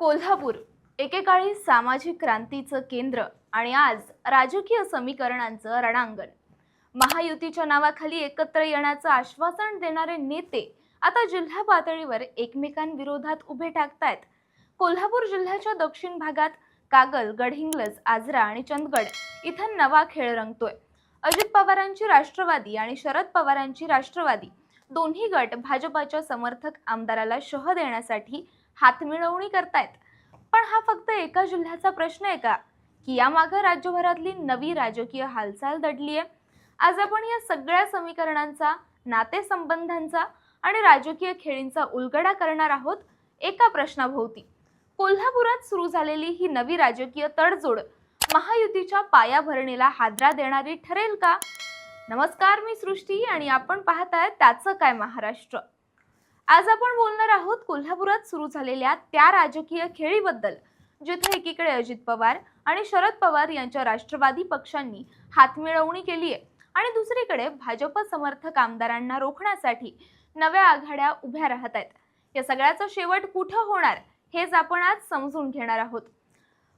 कोल्हापूर एकेकाळी सामाजिक क्रांतीचं केंद्र आणि आज राजकीय समीकरणांचं रणांगण. महायुतीच्या नावाखाली एकत्र येण्याचं आश्वासन देणारे नेते आता जिल्हा पातळीवर एकमेकांविरोधात उभे टाकतायत. कोल्हापूर जिल्ह्याच्या दक्षिण भागात कागल गडहिंग्लज आजरा आणि चंदगड इथं नवा खेळ रंगतोय. अजित पवारांची राष्ट्रवादी आणि शरद पवारांची राष्ट्रवादी. दोन्ही गट भाजपाच्या समर्थक आमदाराला शह देण्यासाठी हातमिळवणी करतायत. पण हा फक्त एका जिल्ह्याचा प्रश्न आहे का? की यामागं राज्यभरातली नवी राजकीय हालचाल दडली आहे आज आपण या सगळ्या समीकरणांचा नातेसंबंधांचा आणि राजकीय खेळींचा उलगडा करणार आहोत एका प्रश्नाभोवती. कोल्हापुरात सुरू झालेली ही नवी राजकीय तडजोड महायुतीच्या पायाभरणीला हादरा देणारी ठरेल का? नमस्कार मी सृष्टी आणि आपण पाहताय त्याचं काय महाराष्ट्र. आज आपण बोलणार आहोत कोल्हापुरात सुरू झालेल्या त्या राजकीय खेळीबद्दल जिथे एकीकडे अजित पवार आणि शरद पवार यांच्या राष्ट्रवादी पक्षांनी हातमिळवणी केली आहे आणि दुसरीकडे भाजप समर्थक आमदारांना रोखण्यासाठी नव्या आघाड्या उभ्या राहत आहेत. या सगळ्याचा शेवट कुठं होणार हेच आपण आज समजून घेणार आहोत.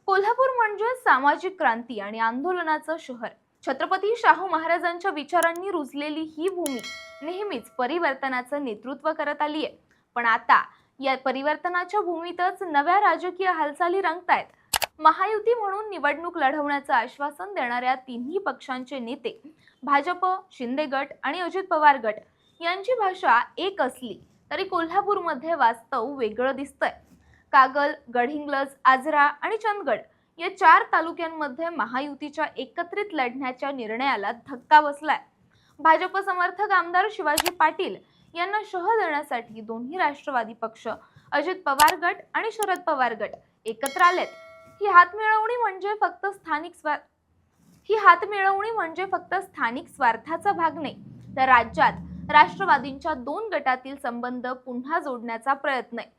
कोल्हापूर म्हणजे सामाजिक क्रांती आणि आंदोलनाचं शहर. छत्रपती शाहू महाराजांच्या विचारांनी रुजलेली ही भूमी नेहमीच परिवर्तनाचं नेतृत्व करत आली आहे. पण आता या परिवर्तनाच्या भूमीतच नव्या राजकीय हालचाली रंगतायत. महायुती म्हणून निवडणूक लढवण्याचं आश्वासन देणाऱ्या तिन्ही पक्षांचे नेते भाजप शिंदे गट आणि अजित पवार गट यांची भाषा एक असली तरी कोल्हापूरमध्ये वास्तव वेगळं दिसतंय. कागल गडहिंग्लज आजरा आणि चंदगड या चार तालुक्यांमध्ये महायुतीच्या एकत्रित लढण्याच्या निर्णयाला धक्का बसलाय. भाजप समर्थक आमदार शिवाजी पाटील यांना शह देण्यासाठी दोन्ही राष्ट्रवादी पक्ष अजित पवार गट आणि शरद पवार गट एकत्र आलेत. ही हातमिळवणी म्हणजे फक्त स्थानिक स्वा ही हातमिळवणी म्हणजे फक्त स्थानिक स्वार्थाचा भाग नाही तर राज्यात राष्ट्रवादींच्या दोन गटातील संबंध पुन्हा जोडण्याचा प्रयत्न आहे.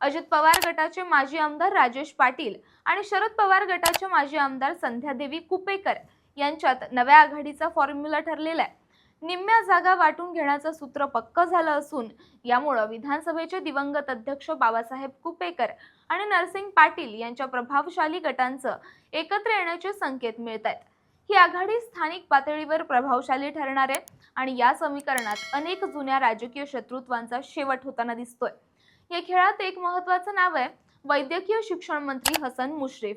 अजित पवार गटाचे माजी आमदार राजेश पाटील आणि शरद पवार गटाचे माजी आमदार संध्यादेवी कुपेकर यांच्यात नव्या आघाडीचा फॉर्म्युला ठरलेला आहे. निम्म्या जागा वाटून घेण्याचं सूत्र पक्क झालं असून यामुळं विधानसभेचे दिवंगत अध्यक्ष बाबासाहेब कुपेकर आणि नरसिंग पाटील यांच्या प्रभावशाली गटांचं एकत्र येण्याचे संकेत मिळत आहेत ही आघाडी स्थानिक पातळीवर प्रभावशाली ठरणार आहे आणि या समीकरणात अनेक जुन्या राजकीय शत्रुत्वांचा शेवट होताना दिसतोय. या खेळात एक महत्वाचं नाव आहे. वैद्यकीय शिक्षण मंत्री हसन मुश्रीफ.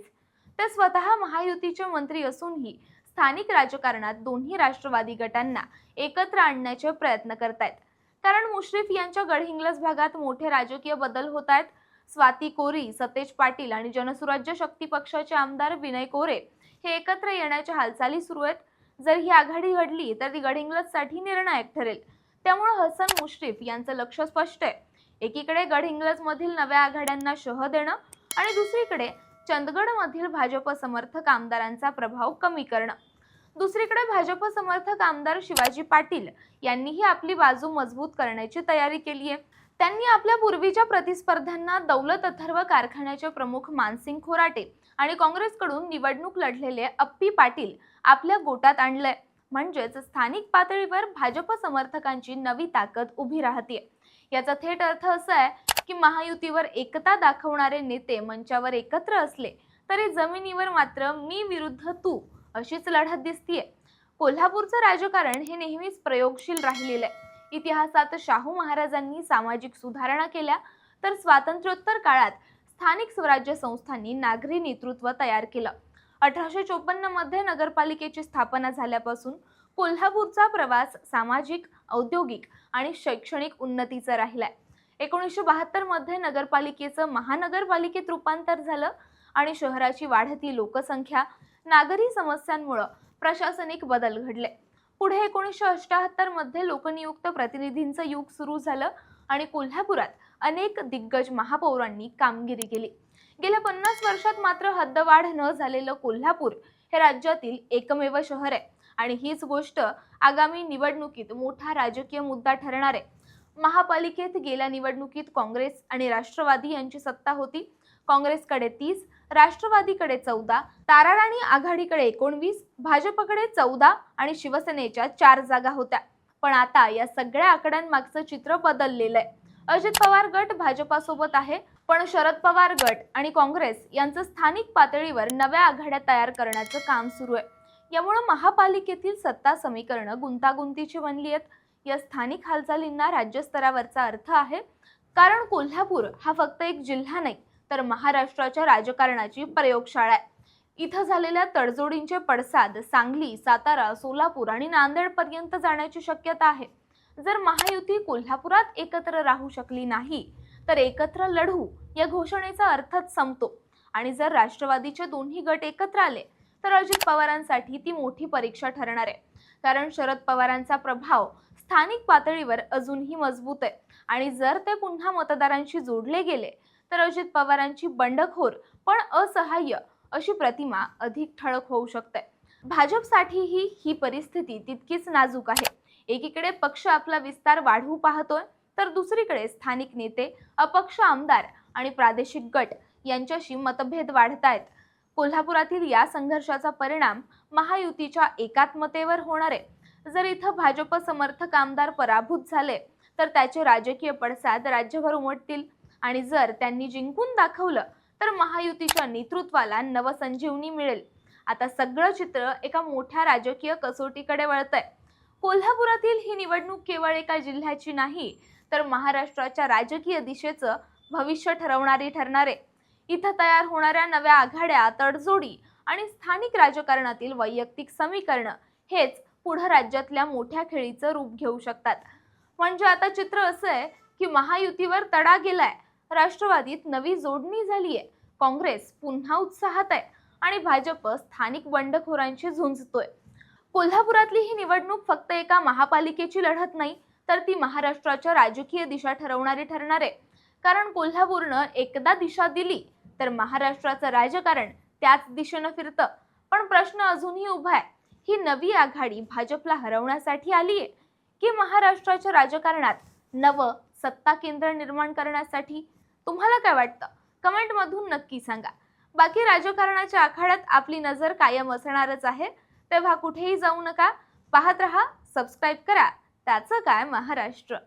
ते स्वतः महायुतीचे मंत्री असूनही स्थानिक राजकारणात दोन्ही राष्ट्रवादी गटांना एकत्र आणण्याचे प्रयत्न करतायत. कारण मुश्रीफ यांच्या गडहिंग्लज भागात मोठे राजकीय बदल होत आहेत स्वाती कोरी सतेज पाटील आणि जनसुराज्य शक्ती पक्षाचे आमदार विनय कोरे हे एकत्र येण्याच्या हालचाली सुरू आहेत. जर ही आघाडी घडली तर ती गडहिंग्लजसाठी निर्णायक ठरेल. त्यामुळे हसन मुश्रीफ यांचं लक्ष स्पष्ट आहे. एकीकडे गडहिंग्लजमधील नव्या आघाड्यांना शह देणं आणि दुसरीकडे चंदगडमधील भाजप समर्थक आमदारांचा प्रभाव कमी करणं. दुसरीकडे भाजप समर्थक आमदार शिवाजी पाटील यांनीही आपली बाजू मजबूत करण्याची तयारी केली आहे. त्यांनी आपल्या पूर्वीच्या प्रतिस्पर्ध्यांना दौलत अथर्व कारखान्याचे प्रमुख मानसिंग खोराटे आणि काँग्रेसकडून निवडणूक लढलेले अप्पी पाटील आपल्या गोटात आणलंय. म्हणजेच स्थानिक पातळीवर भाजप समर्थकांची नवी ताकद उभी राहते याचा थेट अर्थ असा आहे की महायुतीवर एकता दाखवणारे नेते मंचावर एकत्र असले तरी जमिनीवर मात्र मी विरुद्ध तू अशीच लढत दिसतीये. कोल्हापूरचं राजकारण हे नेहमीच प्रयोगशील राहिलेलं आहे. इतिहासात शाहू महाराजांनी सामाजिक सुधारणा केल्या तर स्वातंत्र्योत्तर काळात स्थानिक स्वराज्य संस्थांनी नागरी नेतृत्व तयार केलं. अठराशे चोपन्नमध्ये नगरपालिकेची स्थापना झाल्यापासून कोल्हापूरचा प्रवास सामाजिक औद्योगिक आणि शैक्षणिक उन्नतीचा आहे एकोणीसशे बहात्तरमध्ये नगरपालिकेचं महानगरपालिकेत रूपांतर झालं आणि शहराची वाढती लोकसंख्या नागरी समस्यांमुळं प्रशासनिक बदल घडले. पुढे एकोणीसशे अष्टाहत्तरमध्ये लोकनियुक्त प्रतिनिधींचं युग सुरू झालं आणि कोल्हापुरात अनेक दिग्गज महापौरांनी कामगिरी केली. गेल्या पन्नास वर्षात मात्र हद्दवाढ न झालेलं कोल्हापूर हे राज्यातील एकमेव शहर आहे. आणि हीच गोष्ट आगामी निवडणुकीत मोठा राजकीय मुद्दा ठरणार आहे. महापालिकेत गेल्या निवडणुकीत काँग्रेस आणि राष्ट्रवादी यांची सत्ता होती. काँग्रेसकडे तीस राष्ट्रवादीकडे चौदा ताराराणी आघाडीकडे एकोणवीस भाजपकडे चौदा आणि शिवसेनेच्या चार जागा होत्या. पण आता या सगळ्या आकड्यांमागचं चित्र बदललेलं आहे. अजित पवार गट भाजपासोबत आहे पण शरद पवार गट आणि काँग्रेस यांचं स्थानिक पातळीवर नव्या आघाड्या तयार करण्याचं काम सुरू आहे. यामुळं महापालिकेतील सत्ता समीकरणं गुंतागुंतीची बनली आहेत. या स्थानिक हालचालींना राज्यस्तरावरचा अर्थ आहे. कारण कोल्हापूर हा फक्त एक जिल्हा नाही तर महाराष्ट्राच्या राजकारणाची प्रयोगशाळा आहे. इथं झालेल्या तडजोडींचे पडसाद सांगली सातारा सोलापूर आणि नांदेडपर्यंत जाण्याची शक्यता आहे. जर महायुती कोल्हापुरात एकत्र राहू शकली नाही तर एकत्र लढू या घोषणेचा अर्थच संपतो. आणि जर राष्ट्रवादीचे दोन्ही गट एकत्र आले तर अजित पवारांसाठी ती मोठी परीक्षा ठरणार आहे. कारण शरद पवारांचा प्रभाव स्थानिक पातळीवर अजूनही मजबूत आहे. आणि जर ते पुन्हा मतदारांशी जोडले गेले तर अजित पवारांची बंडखोर पण असहाय्य अशी प्रतिमा अधिक ठळक होऊ शकते. भाजपसाठीही ही परिस्थिती तितकीच नाजूक आहे. एकीकडे पक्ष आपला विस्तार वाढवू पाहतोय तर दुसरीकडे स्थानिक नेते अपक्ष आमदार आणि प्रादेशिक गट यांच्याशी मतभेद वाढतायत. कोल्हापुरातील या संघर्षाचा परिणाम महायुतीच्या एकात्मतेवर होणार आहे. जर इथं भाजप समर्थक आमदार पराभूत झाले तर त्याचे राजकीय पडसाद राज्यभर उमटतील. आणि जर त्यांनी जिंकून दाखवलं तर महायुतीच्या नेतृत्वाला नवसंजीवनी मिळेल. आता सगळं चित्र एका मोठ्या राजकीय कसोटीकडे वळतंय. कोल्हापुरातील ही निवडणूक केवळ एका जिल्ह्याची नाही तर महाराष्ट्राच्या राजकीय दिशेचं भविष्य ठरवणारी ठरणार आहे. इथं तयार होणाऱ्या नव्या आघाड्या तडजोडी आणि स्थानिक राजकारणातील वैयक्तिक समीकरणं हेच पुढं राज्यातल्या मोठ्या खेळीचं रूप घेऊ शकतात. म्हणजे आता चित्र असं आहे की महायुतीवर तडा गेलाय. राष्ट्रवादीत नवी जोडणी झाली आहे काँग्रेस पुन्हा उत्साहात आहे आणि भाजप स्थानिक बंडखोरांशी झुंजतोय. कोल्हापुरातली ही निवडणूक फक्त एका महापालिकेची लढत नाही तर ती महाराष्ट्राच्या राजकीय दिशा ठरवणारी ठरणार आहे. कारण कोल्हापूरनं एकदा दिशा दिली तर महाराष्ट्राचं राजकारण त्याच दिशेनं फिरतं. पण प्रश्न अजूनही उभा आहे. ही नवी आघाडी भाजपला हरवण्यासाठी आली आहे की महाराष्ट्राच्या राजकारणात नवं सत्ता केंद्र निर्माण करण्यासाठी? तुम्हाला काय वाटतं? कमेंटमधून नक्की सांगा. बाकी राजकारणाच्या आखाड्यात आपली नजर कायम असणारच आहे. तेव्हा कुठेही जाऊ नका. पाहत रहा सबस्क्राईब करा. त्याचं काय महाराष्ट्र?